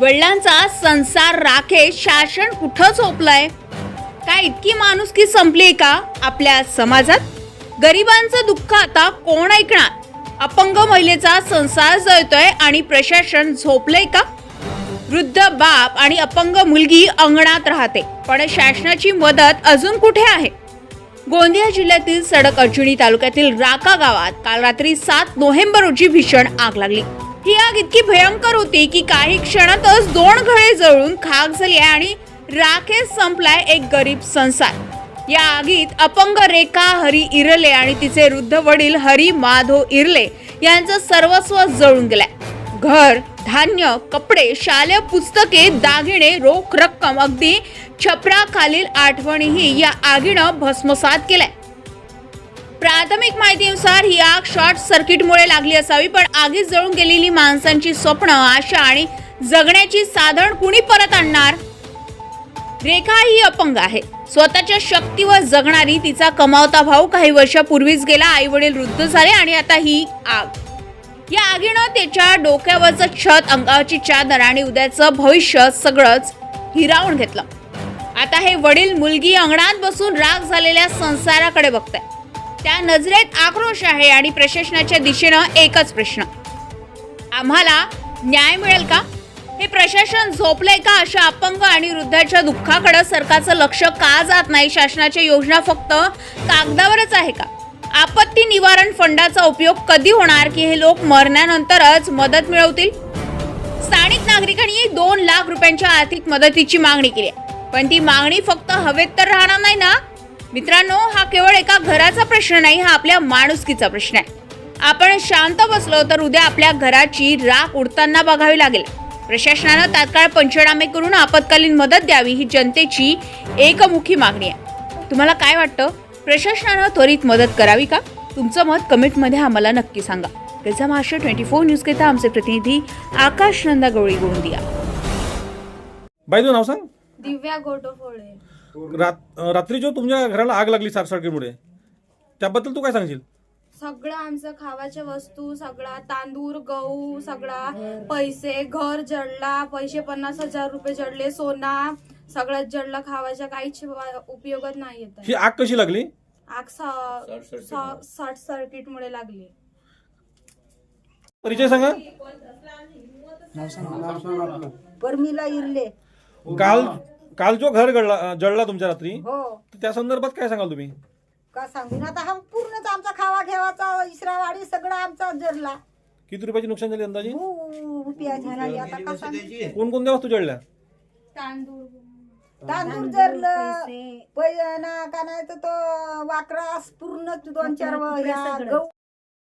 वडिलांचा संसार राखे शासन कुठं झोपलंय? काय इतकी माणुसकी संपली का आपल्या समाजात? गरिबांचं दुःख आता कोण ऐकणार? अपंग महिलेचा संसार जळतोय आणि प्रशासन झोपलंय का? वृद्ध बाप आणि अपंग मुलगी अंगणात राहते पण शासनाची मदत अजून कुठे आहे? गोंदिया जिल्ह्यातील सडक अर्जुनी तालुक्यातील राका गावात काल रात्री सात नोव्हेंबर रोजी भीषण आग लागली. ही आग इतकी भयंकर होती की काही क्षणातच दोन घरे जळून खाक झाली आहे आणि राखेत संपलाय एक गरीब संसार. या आगीत अपंग रेखा हरी इरले आणि तिचे वृद्ध वडील हरी माधव इरले यांचं सर्वस्व जळून गेलाय. घर धान्य कपडे शालेय पुस्तके दागिने रोख रक्कम अगदी छपराखालील आठवणीही या आगीनं भस्मसात केलाय. प्राथमिक माहितीनुसार ही आग शॉर्ट सर्किटमुळे लागली असावी पण आगीत जळून गेलेली माणसांची स्वप्न आशा आणि जगण्याची साधन कुणी परत आणणार? रेखा ही अपंग आहे. स्वतःच्या शक्तीवर जगणारी तिचा कमावता भाऊ काही वर्षापूर्वीच गेला आई वडील वृद्ध झाले आणि आता ही आग. या आगीनं त्याच्या डोक्यावरचं छत अंगावरची चादर आणि उद्याचं भविष्य सगळंच हिरावून घेतलं. आता हे वडील मुलगी अंगणात बसून राग झालेल्या संसाराकडे बघताय त्या नजरेत आक्रोश आहे आणि प्रशासनाच्या दिशेनं एकच प्रश्न. आम्हाला न्याय मिळेल का? हे प्रशासन झोपलंय का अशा अपंग आणि वृद्धाच्या दुःखाकडे सरकारचं लक्ष का जात नाही? शासनाच्या योजना फक्त कागदावरच आहे का? आपत्ती निवारण फंडाचा उपयोग कधी होणार की हे लोक मरण्यानंतरच मदत मिळवतील? स्थानिक नागरिकांनी दोन लाख रुपयांच्या आर्थिक मदतीची मागणी केली आहे. पण ती मागणी फक्त हवेत तर राहणार नाही ना? मित्रांनो हा केवळ एका घराचा प्रश्न नाही हा आपल्या माणुसकीचा प्रश्न आहे. आपण शांत बसलो तर उद्या आपल्या घराची राख उडताना बघावी लागेल. प्रशासनानं तात्काळ पंचनामे करून आपत्कालीन मदत द्यावी ही जनतेची एकमुखी मागणी आहे. तुम्हाला काय वाटतं? प्रशासनानं त्वरित मदत करावी का? तुमचं मत कमेंटमध्ये आम्हाला नक्की सांगा. गजा महाराष्ट्र ट्वेंटी फोर न्यूजकरिता आमचे प्रतिनिधी आकाश नंदा गवळी गोंदिया. तुझं नाव सांग. दिव्या गोटोफोळे रात रात्री जो तुमच्या घराला आग लागली शॉर्ट सर्किटमुळे त्याबद्दल तू काय सांगशील? सगळं आमचं खावाच्या वस्तू सगळा तांदूळ गहू सगळा पैसे घर जळला पैसे पन्नास हजार रुपये जळले सोना सगळ्यात जळलं खावाच्या काहीच उपयोगच नाही येत ही आग कशी लागली? आग शॉर्ट सर्किट मुळे लागली. परिचय सांगा. परमीला इरले. काल काल जो घर गळला जळला तुमच्या रात्री हो. तर त्या संदर्भात काय सांगाल तुम्ही? का सांगून आता हा पूर्णच आमचा खावा घेवाचा इसरावाडी सगळा आमचा जरला किती रुपयाची नुकसान झाली अंदाजे? रुपया झाला आता का सांगू? कोणकोणत्या वस्तू जळल्या? तांदूळ. तांदूळ. जरलं पैना का नाही तर तो वाकरास पूर्ण दोन चार गहू